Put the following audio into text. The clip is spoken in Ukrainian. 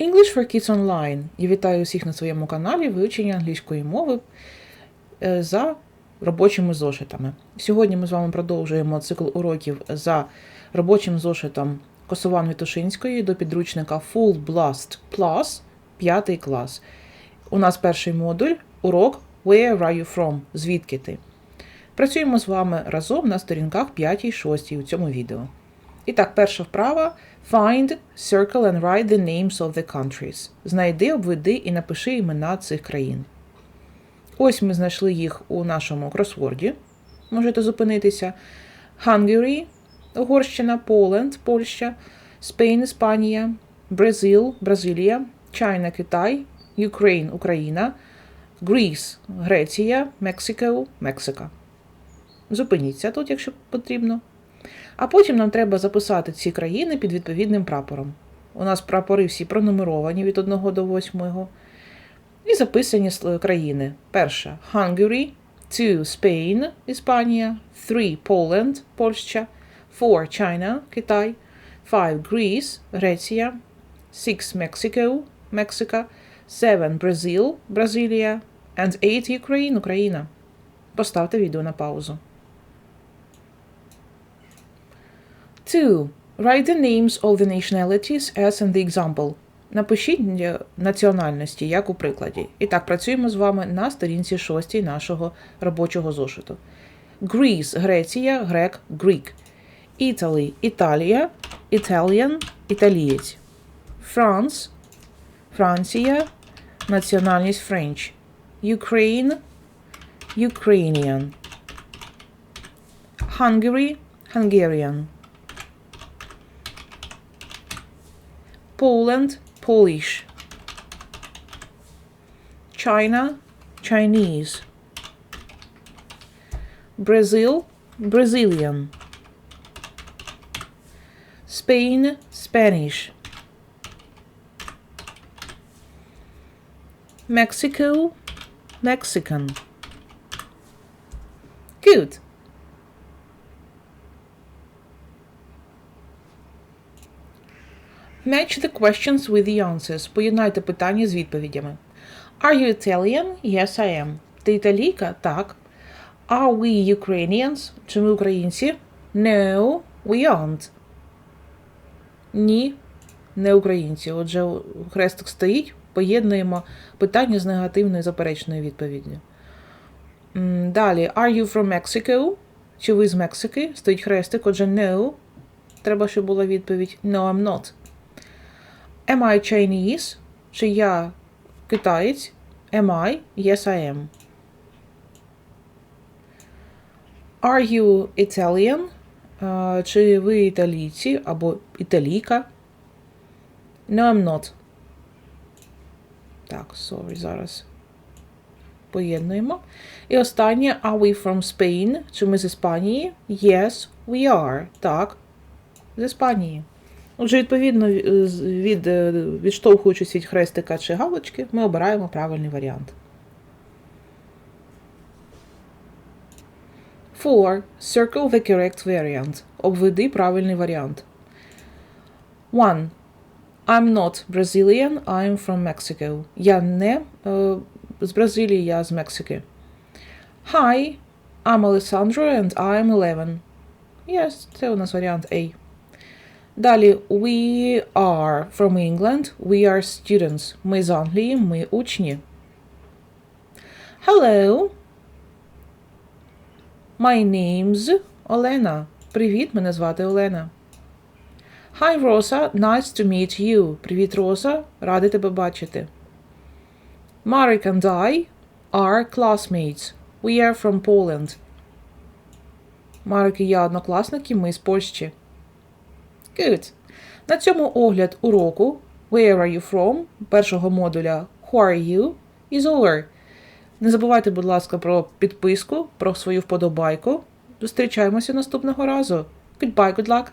English for Kids Online. Я вітаю усіх на своєму каналі вивчення англійської мови е, за робочими зошитами. Сьогодні ми з вами продовжуємо цикл уроків за робочим зошитом Косован Вітушинської до підручника Full Blast Plus 5 клас. У нас перший модуль урок Where are you from? Звідки ти? Працюємо з вами разом на сторінках 5 і 6 у цьому відео. І так, перша вправа Find, circle and write the names of the countries. Знайди, обведи і напиши імена цих країн. Ось ми знайшли їх у нашому кросворді. Можете зупинитися. Hungary, Угорщина, Poland, Польща, Spain, Іспанія, Brazil, Бразилія, China, Китай, Ukraine, Україна, Greece, Греція, Mexico, Мексика. Зупиніться тут, якщо потрібно. А потім нам треба записати ці країни під відповідним прапором. У нас прапори всі пронумеровані від 1 до 8. І записані країни. Перша Hungary, 2 Spain, Іспанія, 3 Poland, Польща, 4 China, Китай, 5 Greece, Греція, 6 Mexico, Мексика, 7 Brazil, Бразилія, and 8 Ukraine, Україна. Поставте відео на паузу. 2. Write the names of the nationalities as in the example. Напишіть е, національності, як у прикладі. І так, працюємо з вами на сторінці 6 нашого робочого зошиту. Greece – Греція, грек – Greek. Italy – Італія, Italian – італієць. France – Франція, національність French. Ukraine – Ukrainian. Hungary – Hungarian. Poland, Polish. China, Chinese. Brazil, Brazilian. Spain, Spanish. Mexico, Mexican. Good. Match the questions with the answers. Поєднайте питання з відповідями. Are you Italian? Yes, I am. Ти італійка? Так. Are we Ukrainians? Чи ми українці? No, we aren't. Ні, не українці. Отже, хрестик стоїть, поєднуємо питання з негативною заперечною відповіддю. Далі, are you from Mexico? Чи ви з Мексики? Стоїть хрестик, отже, no. Треба, щоб була відповідь No, I'm not. Am I Chinese? Чи я китаєць? Am I? Yes, I am. Are you Italian? А, чи ви італійці або італійка? No, I'm not. Так, sorry, зараз поєднуємо. І останнє, are we from Spain? Чи ми з Іспанії? Yes, we are. Так, з Іспанії. Отже, відповідно, е, від, е, відштовхуючись від хрестика чи галочки, ми обираємо правильний варіант. 4. Circle the correct variant. Обведи правильний варіант. 1. I'm not Brazilian, I'm from Mexico. Я не е, з Бразилії, я з Мексики. Hi, I'm Alessandro and I'm 11. Yes, це у нас варіант A. Далі we are from England, we are students. Ми з Англії, ми учні. Hello. My name's Олена. Привіт, мене звати Олена. Hi, Rosa, nice to meet you. Привіт, Роса, радий тебе бачити. Marek and I are classmates. We are from Poland. Марик і я однокласники, ми з Польщі. Good. На цьому огляд уроку Where are you from? першого модуля Who are you? is over. Не забувайте, будь ласка, про підписку, про свою вподобайку. Зустрічаємося наступного разу. Goodbye, good luck!